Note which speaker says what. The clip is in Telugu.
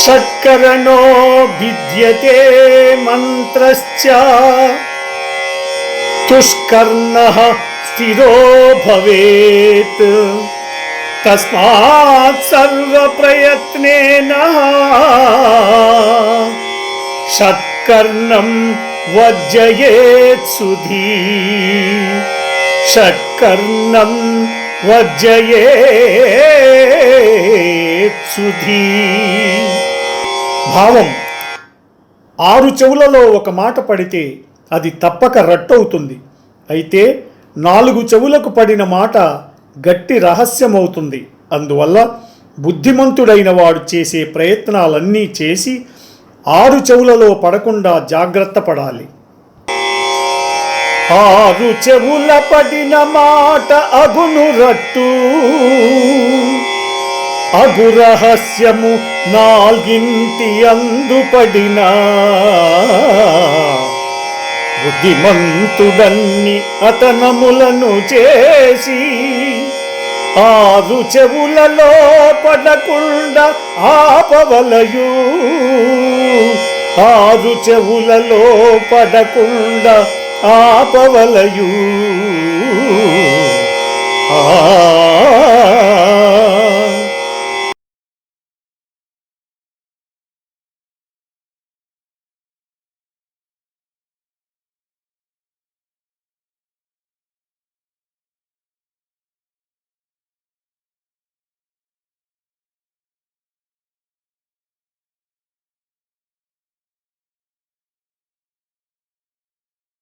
Speaker 1: षट्करणो विद्यते मन्त्रश्च। तुष्कर्णः स्थिरो भवेत्। तस्मात् सर्वप्रयत्नेन षट्कर्णं वर्जयेत् सुधी। षट्कर्णं वर्जयेत् सुधी। భావం. ఆరు చెవులలో ఒక మాట పడితే అది తప్పక రట్టవుతుంది. అయితే నాలుగు చెవులకు పడిన మాట గట్టి రహస్యమవుతుంది. అందువల్ల బుద్ధిమంతుడైన వాడు చేసే ప్రయత్నాలన్నీ చేసి ఆరు చెవులలో పడకుండా జాగ్రత్త పడాలి. ఆరు చెవుల పడిన మాట అగును రట్టు. అగురహస్యము నాలుగింటి నాల్గింటి అందుపడిన బుద్ధిమంతుడన్ని అతనములను చేసి ఆరు చెవులలో పడకుండా ఆపవలయు. ఆరు చెవులలో పడకుండా ఆపవలయూ.